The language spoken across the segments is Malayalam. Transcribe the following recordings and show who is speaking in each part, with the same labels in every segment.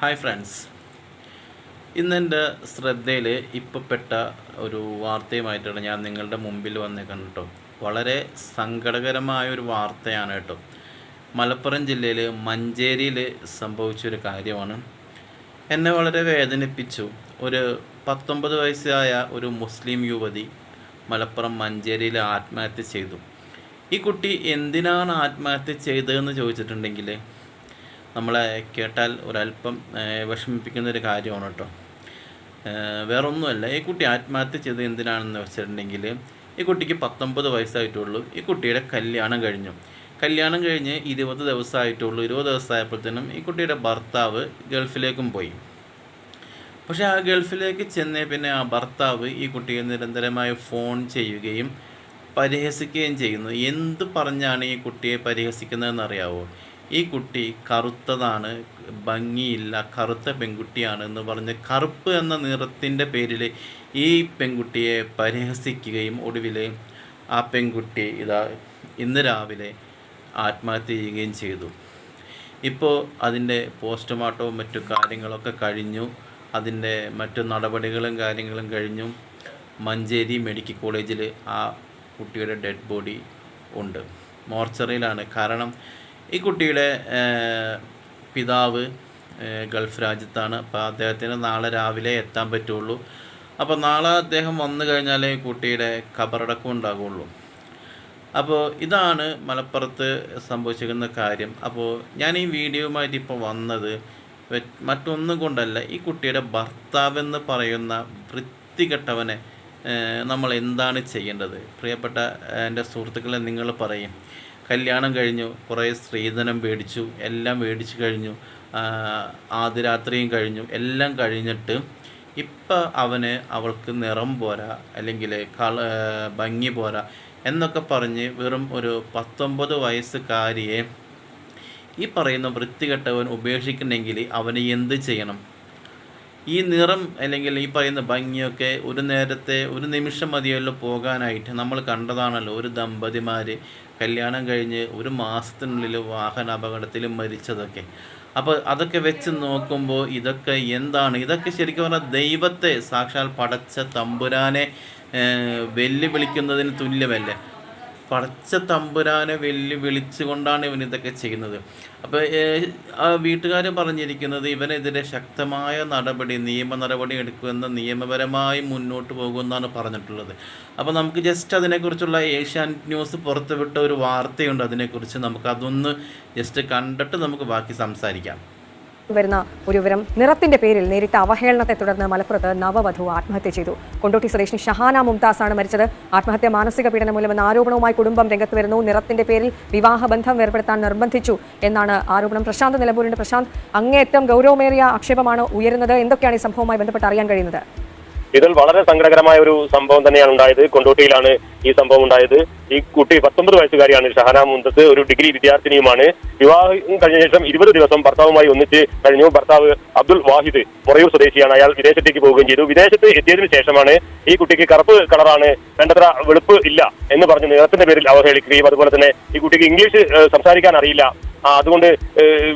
Speaker 1: ഹായ് ഫ്രണ്ട്സ് ഇന്നെന്റെ ശ്രദ്ധയിൽ ഇപ്പോൾ പെട്ട ഒരു വാർത്തയുമായിട്ടാണ് ഞാൻ നിങ്ങളുടെ മുമ്പിൽ വന്നേക്കുന്നത് കേട്ടോ. വളരെ സങ്കടകരമായ ഒരു വാർത്തയാണ് കേട്ടോ. മലപ്പുറം ജില്ലയിൽ മഞ്ചേരിയിൽ സംഭവിച്ചൊരു കാര്യമാണ്. എന്നെ വളരെ വേദനിപ്പിച്ചു. ഒരു പത്തൊമ്പത് വയസ്സായ ഒരു മുസ്ലിം യുവതി മലപ്പുറം മഞ്ചേരിയിൽ ആത്മഹത്യ ചെയ്തു. ഈ കുട്ടി എന്തിനാണ് ആത്മഹത്യ ചെയ്തതെന്ന് ചോദിച്ചിട്ടുണ്ടെങ്കിൽ നമ്മളെ കേട്ടാൽ ഒരല്പം വിഷമിപ്പിക്കുന്ന ഒരു കാര്യമാണ് കേട്ടോ. വേറൊന്നുമല്ല ഈ കുട്ടി ആത്മഹത്യ ചെയ്ത് എന്തിനാണെന്ന് വെച്ചിട്ടുണ്ടെങ്കിൽ ഈ കുട്ടിക്ക് പത്തൊമ്പത് വയസ്സായിട്ടുള്ളൂ. ഈ കുട്ടിയുടെ കല്യാണം കഴിഞ്ഞു. കല്യാണം കഴിഞ്ഞ് ഇരുപത് ദിവസമായിട്ടുള്ളൂ. ഇരുപത് ദിവസമായപ്പോഴത്തേനും ഈ കുട്ടിയുടെ ഭർത്താവ് ഗൾഫിലേക്കും പോയി. പക്ഷേ ആ ഗൾഫിലേക്ക് ചെന്നേ പിന്നെ ആ ഭർത്താവ് ഈ കുട്ടിയെ നിരന്തരമായി ഫോൺ ചെയ്യുകയും പരിഹസിക്കുകയും ചെയ്യുന്നു. എന്ത് പറഞ്ഞാണ് ഈ കുട്ടിയെ പരിഹസിക്കുന്നതെന്ന് അറിയാവോ ഈ കുട്ടി കറുത്തതാണ് ഭംഗിയില്ല കറുത്ത പെൺകുട്ടിയാണ് എന്ന് പറഞ്ഞ് കറുപ്പ് എന്ന നിറത്തിന്റെ പേരിൽ ഈ പെൺകുട്ടിയെ പരിഹസിക്കുകയും ഒടുവിൽ ആ പെൺകുട്ടി ഇതാ ഇന്ന് രാവിലെ ആത്മഹത്യ ചെയ്യുകയും ചെയ്തു. ഇപ്പോൾ അതിന്റെ പോസ്റ്റ്മോർട്ടവും മറ്റു കാര്യങ്ങളൊക്കെ കഴിഞ്ഞു. അതിന്റെ മറ്റു നടപടികളും കാര്യങ്ങളും കഴിഞ്ഞു. മഞ്ചേരി മെഡിക്കൽ കോളേജിൽ ആ കുട്ടിയുടെ ഡെഡ് ബോഡി ഉണ്ട്. മോർച്ചറിയിലാണ്. കാരണം ഈ കുട്ടിയുടെ പിതാവ് ഗൾഫ് രാജ്യത്താണ്. അപ്പോൾ അദ്ദേഹത്തിന് നാളെ രാവിലെ എത്താൻ പറ്റുള്ളൂ. അപ്പോൾ നാളെ അദ്ദേഹം വന്നു കഴിഞ്ഞാലേ കുട്ടിയുടെ ഖബറടക്കം ഉണ്ടാകുള്ളൂ. അപ്പോൾ ഇതാണ് മലപ്പുറത്ത് സംഭവിച്ചിരിക്കുന്ന കാര്യം. അപ്പോൾ ഞാൻ ഈ വീഡിയോയുമായിട്ട് ഇപ്പോൾ വന്നത് മറ്റൊന്നും കൊണ്ടല്ല. ഈ കുട്ടിയുടെ ഭർത്താവെന്ന് പറയുന്ന വൃത്തികെട്ടവനെ നമ്മൾ എന്താണ് ചെയ്യേണ്ടത്? പ്രിയപ്പെട്ട എന്റെ സുഹൃത്തുക്കളെ നിങ്ങൾ പറയും. കല്യാണം കഴിഞ്ഞു കുറേ സ്ത്രീധനം മേടിച്ചു എല്ലാം മേടിച്ചു കഴിഞ്ഞു ആദ്യ ആദ്യരാത്രിയും കഴിഞ്ഞു എല്ലാം കഴിഞ്ഞിട്ട് ഇപ്പം അവന് അവൾക്ക് നിറം പോരാ അല്ലെങ്കിൽ കള ഭംഗി പോരാ എന്നൊക്കെ പറഞ്ഞ് വെറും ഒരു പത്തൊമ്പത് വയസ്സുകാരിയെ ഈ പറയുന്ന വൃത്തികെട്ടവൻ ഉപേക്ഷിക്കണമെങ്കിൽ അവന് എന്ത് ചെയ്യണം? ഈ നിറം അല്ലെങ്കിൽ ഈ പറയുന്ന ഭംഗിയൊക്കെ ഒരു നേരത്തെ ഒരു നിമിഷം മതിയല്ലോ പോകാനായിട്ട് നമ്മൾ കണ്ടതാണല്ലോ. ഒരു ദമ്പതിമാർ കല്യാണം കഴിഞ്ഞ് ഒരു മാസത്തിനുള്ളിൽ വാഹന അപകടത്തിൽ മരിച്ചതൊക്കെ. അപ്പോൾ അതൊക്കെ വെച്ച് നോക്കുമ്പോൾ ഇതൊക്കെ എന്താണ്? ഇതൊക്കെ ശരിക്കും പറഞ്ഞാൽ ദൈവത്തെ സാക്ഷാൽ പടച്ച തമ്പുരാനെ വെല്ലുവിളിക്കുന്നതിന് തുല്യമല്ലേ? പടച്ച തമ്പുരാനെ വെല്ലു വിളിച്ചുകൊണ്ടാണ് ഇവൻ ഇതൊക്കെ ചെയ്യുന്നത്. അപ്പോൾ ആ വീട്ടുകാർ പറഞ്ഞിരിക്കുന്നത് ഇവനെതിരെ ശക്തമായ നടപടി നിയമ നടപടി എടുക്കുമെന്ന് നിയമപരമായി മുന്നോട്ട് പോകുമെന്നാണ് പറഞ്ഞിട്ടുള്ളത്. അപ്പോൾ നമുക്ക് ജസ്റ്റ് അതിനെക്കുറിച്ചുള്ള ഏഷ്യാനെറ്റ് ന്യൂസ് പുറത്തുവിട്ട ഒരു വാർത്തയുണ്ട്. അതിനെക്കുറിച്ച് നമുക്ക് അതൊന്ന് ജസ്റ്റ് കണ്ടിട്ട് നമുക്ക് ബാക്കി സംസാരിക്കാം.
Speaker 2: വരുന്ന ഒരു വിവരം നിറത്തിന്റെ പേരിൽ നേരിട്ട അവഹേളനത്തെ തുടർന്ന് മലപ്പുറത്ത് നവവധു ആത്മഹത്യ ചെയ്തു. കൊണ്ടോട്ടി സ്വദേശിനി ഷഹാന മുംതാസ് ആണ് മരിച്ചത്. ആത്മഹത്യ മാനസിക പീഡനം മൂലമെന്ന ആരോപണവുമായി കുടുംബം രംഗത്ത് വരുന്നു. നിറത്തിന്റെ പേരിൽ വിവാഹബന്ധം വേർപെടുത്താൻ നിർബന്ധിച്ചു എന്നാണ് ആരോപണം. പ്രശാന്ത് നിലമ്പൂരിന്റെ പ്രശാന്ത് അങ്ങേയറ്റം ഗൗരവമേറിയ ആക്ഷേപമാണ് ഉയരുന്നത്. എന്തൊക്കെയാണ് ഈ സംഭവവുമായി ബന്ധപ്പെട്ട് അറിയാൻ കഴിയുന്നത്?
Speaker 3: ഇതിൽ വളരെ സങ്കടകരമായ ഒരു സംഭവം തന്നെയാണ് ഉണ്ടായത്. കൊണ്ടോട്ടിയിലാണ് ഈ സംഭവം ഉണ്ടായത്. ഈ കുട്ടി പത്തൊമ്പത് വയസ്സുകാരിയാണ്. ഷഹന മുന്തത്ത് ഒരു ഡിഗ്രി വിദ്യാർത്ഥിനിയുമാണ്. വിവാഹം കഴിഞ്ഞ ശേഷം ഇരുപത് ദിവസം ഭർത്താവുമായി ഒന്നിച്ച് കഴിഞ്ഞു. ഭർത്താവ് അബ്ദുൽ വാഹിദ് മുറയൂർ സ്വദേശിയാണ്. അയാൾ വിദേശത്തേക്ക് പോവുകയും ചെയ്തു. വിദേശത്ത് എത്തിയതിനു ശേഷമാണ് ഈ കുട്ടിക്ക് കറുപ്പ് കളറാണ് വേണ്ടത്ര വെളുപ്പ് ഇല്ല എന്ന് പറഞ്ഞ് നിറത്തിന്റെ പേരിൽ അവഹേളിക്കുകയും അതുപോലെ തന്നെ ഈ കുട്ടിക്ക് ഇംഗ്ലീഷ് സംസാരിക്കാൻ അറിയില്ല. അതുകൊണ്ട്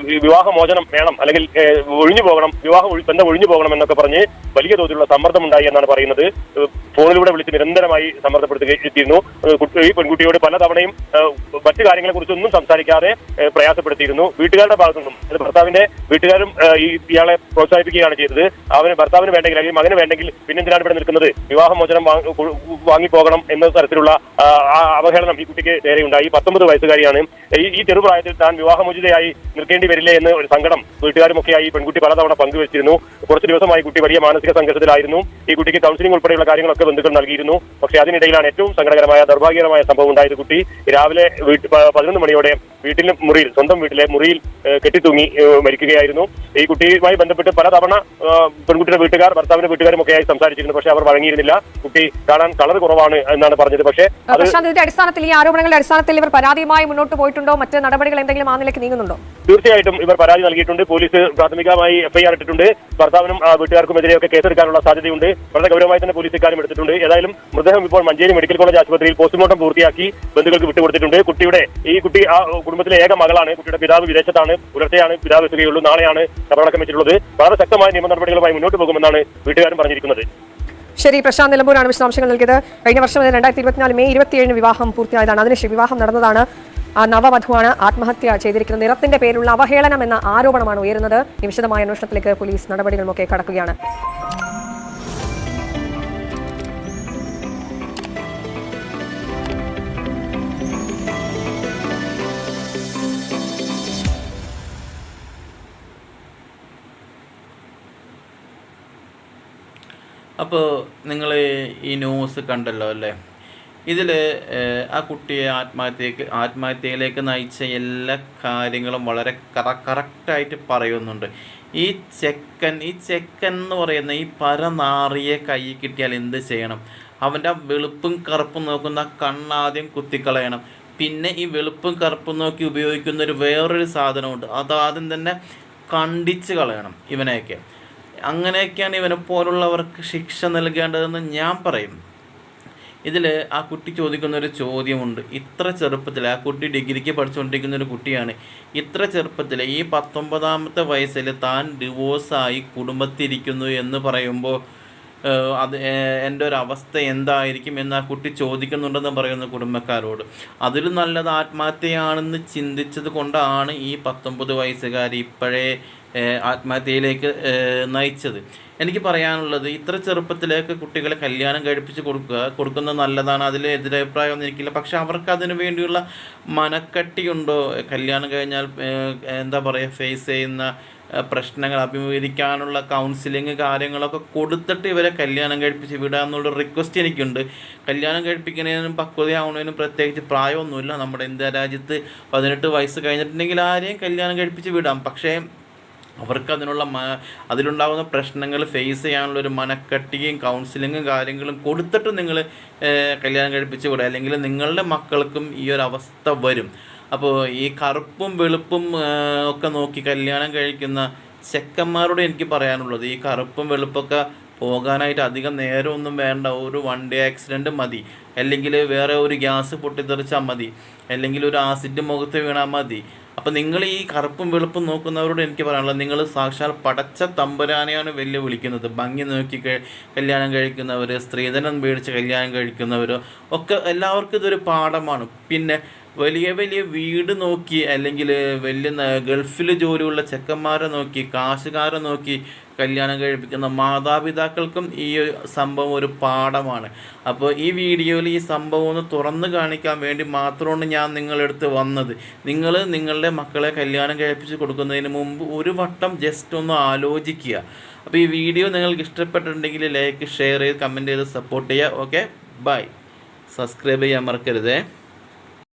Speaker 3: വിവാഹമോചനം വേണം. അല്ലെങ്കിൽ ഒഴിഞ്ഞു പോകണം. വിവാഹ ബന്ധം ഒഴിഞ്ഞു പോകണം എന്നൊക്കെ പറഞ്ഞ് വലിയ തോതിലുള്ള സമ്മർദ്ദമുണ്ടായി എന്നാണ് പറയുന്നത്. ഫോണിലൂടെ വിളിച്ച് നിരന്തരമായി സമ്മർദ്ദപ്പെടുത്തിയിരുന്നു കുട്ടി- ഈ പെൺകുട്ടിയോട് പലതവണയും തവണയും മറ്റു കാര്യങ്ങളെ കുറിച്ചൊന്നും സംസാരിക്കാതെ പ്രയാസപ്പെടുത്തിയിരുന്നു. വീട്ടുകാരുടെ ഭാഗത്തു നിന്നും ഭർത്താവിന്റെ വീട്ടുകാരും ഈ ഇയാളെ പ്രോത്സാഹിപ്പിക്കുകയാണ് ചെയ്തത്. അവന് ഭർത്താവിന് വേണ്ടെങ്കിൽ അല്ലെങ്കിൽ മകന് വേണ്ടെങ്കിൽ പിന്നെന്തിനാണ് ഇവിടെ നിൽക്കുന്നത്? വിവാഹമോചനം വാങ്ങിപ്പോകണം എന്ന തരത്തിലുള്ള അവഹേളനം ഈ കുട്ടിക്ക് നേരെയുണ്ടായി. പത്തൊമ്പത് വയസ്സുകാരിയാണ്. ഈ ചെറുപ്രായത്തിൽ താൻ വിവാഹമോചിതയായി നിൽക്കേണ്ടി വരില്ലേ എന്ന് ഒരു സങ്കടം വീട്ടുകാരുമൊക്കെയായി പെൺകുട്ടി പലതവണ പങ്കുവച്ചിരുന്നു. കുറച്ച് ദിവസമായി കുട്ടി വലിയ മാനസിക സംഘർഷത്തിലായിരുന്നു. ഈ കുട്ടിക്ക് കൗൺസിലിംഗ് ഉൾപ്പെടെയുള്ള കാര്യങ്ങളൊക്കെ ബന്ധുക്കൾ നൽകിയിരുന്നു. പക്ഷേ അതിനിടയിലാണ് ഏറ്റവും സങ്കടകരമായ ദൗർഭാഗ്യകരമായ സംഭവം ഉണ്ടായത് കുട്ടി രാവിലെ വീട്ട് പ- പതിനൊന്ന് മണിയോടെ വീട്ടിലും മുറിയിൽ സ്വന്തം വീട്ടിലെ മുറിയിൽ കെട്ടിത്തൂങ്ങി മരിക്കുകയായിരുന്നു. ഈ കുട്ടിയുമായി ബന്ധപ്പെട്ട് പലതവണ തവണ പെൺകുട്ടിയുടെ വീട്ടുകാർ ഭർത്താവിന്റെ വീട്ടുകാരും ഒക്കെയായി സംസാരിച്ചിരുന്നു പക്ഷേ അവർ വഴങ്ങിയിരുന്നില്ല. കുട്ടി കാണാൻ കളർ കുറവാണ് എന്നാണ് പറഞ്ഞത്. പക്ഷേ
Speaker 2: ഇതിന്റെ അടിസ്ഥാനത്തിൽ ഈ ആരോപണങ്ങളുടെ അടിസ്ഥാനത്തിൽ ഇവർ പരാതിയുമായി മുന്നോട്ട് പോയിട്ടുണ്ടോ? മറ്റ് നടപടികൾ എന്തെങ്കിലും ആ നിലയ്ക്ക് നീങ്ങുന്നുണ്ടോ?
Speaker 3: തീർച്ചയായിട്ടും ഇവർ പരാതി നൽകിയിട്ടുണ്ട്. പോലീസ് പ്രാഥമികമായി എഫ്ഐആർ ഇട്ടിട്ടുണ്ട്. ഭർത്താവിനും വീട്ടുകാർക്കുമെതിരെയൊക്കെ കേസെടുക്കാനുള്ള സാധ്യതയുണ്ട്. വളരെ ഗൗരവമായി തന്നെ പോലീസ് ഇക്കാര്യം എടുത്തിട്ടുണ്ട്. ഏതായാലും മൃതദേഹം ഇപ്പോൾ മഞ്ചേരി മെഡിക്കൽ കോളേജ് ആശുപത്രിയിൽ പോസ്റ്റ്മോർട്ടം പൂർത്തിയാക്കി ബന്ധുക്കൾക്ക് വിട്ടുകൊടുത്തിട്ടുണ്ട്. കുട്ടിയുടെ ഈ കുട്ടി ആ കുടുംബത്തിലെ ഏക മകളാണ്. കുട്ടിയുടെ പിതാവ് വിദേശത്താണ്. പുലർച്ചെയാണ് പിതാവ് എത്തുകയുള്ളൂ. നാളെയാണ് കബറടക്കം വെച്ചിട്ടുള്ളത്. വളരെ ശക്തമായ നിയമ നടപടികളുമായി മുന്നോട്ട് പോകുമെന്നാണ് വീട്ടുകാരും പറഞ്ഞിരിക്കുന്നത്.
Speaker 2: ശരി പ്രശാന്ത് നിലമ്പൂരാണ് വിശദാംശങ്ങൾ നൽകിയത്. കഴിഞ്ഞ വർഷം രണ്ടായിരത്തി ഇരുപത്തിനാല് മെയ് ഇരുപത്തിയേഴിന് വിവാഹം പൂർത്തിയായതാണ്. അതിനുശേഷം വിവാഹം നടന്നതാണ്. ആ നവവധുവാണ് ആത്മഹത്യ ചെയ്തിരിക്കുന്നത്. നിറത്തിന്റെ പേരിലുള്ള അവഹേളനം എന്ന ആരോപണമാണ് ഉയരുന്നത്. വിശദമായ അന്വേഷണത്തിലേക്ക് പോലീസ് നടപടികളുമൊക്കെ കടക്കുകയാണ്.
Speaker 1: അപ്പോൾ നിങ്ങൾ ഈ ന്യൂസ് കണ്ടല്ലോ അല്ലേ? ഇതിൽ ആ കുട്ടിയെ ആത്മഹത്യക്ക് ആത്മഹത്യയിലേക്ക് നയിച്ച എല്ലാ കാര്യങ്ങളും വളരെ കറ കറക്റ്റായിട്ട് പറയുന്നുണ്ട്. ഈ ചെക്കൻ ഈ ചെക്കൻ എന്ന് പറയുന്ന ഈ പരനാറിയെ കൈ കിട്ടിയാൽ എന്ത് ചെയ്യണം? അവന്റെ വെളുപ്പും കറുപ്പും നോക്കുന്ന കണ്ണാദ്യം കുത്തിക്കളയണം. പിന്നെ ഈ വെളുപ്പും കറുപ്പും നോക്കി ഉപയോഗിക്കുന്ന ഒരു വേറൊരു സാധനമുണ്ട്. അത് ആദ്യം തന്നെ കണ്ടിച്ച് കളയണം ഇവനെയൊക്കെ. അങ്ങനെയൊക്കെയാണ് ഇവനെ പോലുള്ളവർക്ക് ശിക്ഷ നൽകേണ്ടതെന്ന് ഞാൻ പറയും. ഇതിൽ ആ കുട്ടി ചോദിക്കുന്ന ഒരു ചോദ്യമുണ്ട്. ഇത്ര ചെറുപ്പത്തിൽ ആ കുട്ടി ഡിഗ്രിക്ക് പഠിച്ചുകൊണ്ടിരിക്കുന്ന ഒരു കുട്ടിയാണ്. ഇത്ര ചെറുപ്പത്തിൽ ഈ പത്തൊമ്പതാമത്തെ വയസ്സിൽ താൻ ഡിവോഴ്സായി കുടുംബത്തിരിക്കുന്നു എന്ന് പറയുമ്പോൾ അത് എന്റെ ഒരു അവസ്ഥ എന്തായിരിക്കും എന്ന് ആ കുട്ടി ചോദിക്കുന്നുണ്ടെന്ന് പറയുന്നു കുടുംബക്കാരോട്. അതിൽ നല്ലത് ആത്മഹത്യയാണെന്ന് ചിന്തിച്ചത് കൊണ്ടാണ് ഈ പത്തൊമ്പത് വയസ്സുകാരി ഇപ്പോഴേ ആത്മഹത്യയിലേക്ക് നയിച്ചത്. എനിക്ക് പറയാനുള്ളത് ഇത്ര ചെറുപ്പത്തിലേക്ക് കുട്ടികളെ കല്യാണം കഴിപ്പിച്ച് കൊടുക്കുക കൊടുക്കുന്നത് നല്ലതാണ് അതിൽ എതിരഭിപ്രായമൊന്നും എനിക്കില്ല. പക്ഷെ അവർക്ക് അതിനു വേണ്ടിയുള്ള മനക്കട്ടിയുണ്ടോ? കല്യാണം കഴിഞ്ഞാൽ എന്താ പറയുക ഫേസ് ചെയ്യുന്ന പ്രശ്നങ്ങൾ അഭിമുഖീകരിക്കാനുള്ള കൗൺസിലിങ് കാര്യങ്ങളൊക്കെ കൊടുത്തിട്ട് ഇവരെ കല്യാണം കഴിപ്പിച്ച് വിടുക എന്നുള്ള റിക്വസ്റ്റ് എനിക്കുണ്ട്. കല്യാണം കഴിപ്പിക്കുന്നതിനും പക്വതയാവുന്നതിനും പ്രത്യേകിച്ച് പ്രായമൊന്നുമില്ല. നമ്മുടെ ഇന്ത്യ രാജ്യത്ത് പതിനെട്ട് വയസ്സ് കഴിഞ്ഞിട്ടുണ്ടെങ്കിൽ ആരെയും കല്യാണം കഴിപ്പിച്ച് വിടാം. പക്ഷേ അവർക്ക് അതിനുള്ള മ അതിലുണ്ടാകുന്ന പ്രശ്നങ്ങൾ ഫേസ് ചെയ്യാനുള്ള ഒരു മനക്കട്ടിയും കൗൺസിലിങ്ങും കാര്യങ്ങളും കൊടുത്തിട്ട് നിങ്ങൾ കല്യാണം കഴിപ്പിച്ച് വിടുക. അല്ലെങ്കിൽ നിങ്ങളുടെ മക്കൾക്കും ഈ ഒരു അവസ്ഥ വരും. അപ്പോൾ ഈ കറുപ്പും വെളുപ്പും ഒക്കെ നോക്കി കല്യാണം കഴിക്കുന്ന ചെക്കന്മാരോട് എനിക്ക് പറയാനുള്ളത് ഈ കറുപ്പും വെളുപ്പൊക്കെ പോകാനായിട്ട് അധികം നേരമൊന്നും വേണ്ട. ഒരു വൺ ഡേ ആക്സിഡന്റ് മതി. അല്ലെങ്കിൽ വേറെ ഒരു ഗ്യാസ് പൊട്ടിത്തെറിച്ചാൽ മതി. അല്ലെങ്കിൽ ഒരു ആസിഡ് മുഖത്ത് വീണാൽ മതി. അപ്പം നിങ്ങൾ ഈ കറുപ്പും വെളുപ്പും നോക്കുന്നവരോട് എനിക്ക് പറയാനുള്ളത് നിങ്ങൾ സാക്ഷാൽ പടച്ച തമ്പുരാനെയാണ് വെല്ലുവിളിക്കുന്നത്. വിളിക്കുന്നത് ഭംഗി നോക്കി കല്യാണം കഴിക്കുന്നവർ സ്ത്രീധനം മേടിച്ച് കല്യാണം കഴിക്കുന്നവർ ഒക്കെ എല്ലാവർക്കും ഇതൊരു പാഠമാണ്. പിന്നെ വലിയ വലിയ വീട് നോക്കി അല്ലെങ്കിൽ വലിയ ഗൾഫിൽ ജോലിയുള്ള ചെക്കന്മാരെ നോക്കി കാശുകാരെ നോക്കി കല്യാണം കഴിപ്പിക്കുന്ന മാതാപിതാക്കൾക്കും ഈ സംഭവം ഒരു പാഠമാണ്. അപ്പോൾ ഈ വീഡിയോയിൽ ഈ സംഭവം ഒന്ന് തുറന്നു കാണിക്കാൻ വേണ്ടി മാത്രമാണ് ഞാൻ നിങ്ങളെടുത്ത് വന്നത്. നിങ്ങൾ നിങ്ങളുടെ മക്കളെ കല്യാണം കഴിപ്പിച്ച് കൊടുക്കുന്നതിന് മുമ്പ് ഒരു വട്ടം ജസ്റ്റ് ഒന്ന് ആലോചിക്കുക. അപ്പോൾ ഈ വീഡിയോ നിങ്ങൾക്ക് ഇഷ്ടപ്പെട്ടിട്ടുണ്ടെങ്കിൽ ലൈക്ക് ഷെയർ ചെയ്ത് കമന്റ് ചെയ്ത് സപ്പോർട്ട് ചെയ്യുക. ഓക്കെ? ബൈ. സബ്സ്ക്രൈബ് ചെയ്യാൻ മറക്കരുതേ.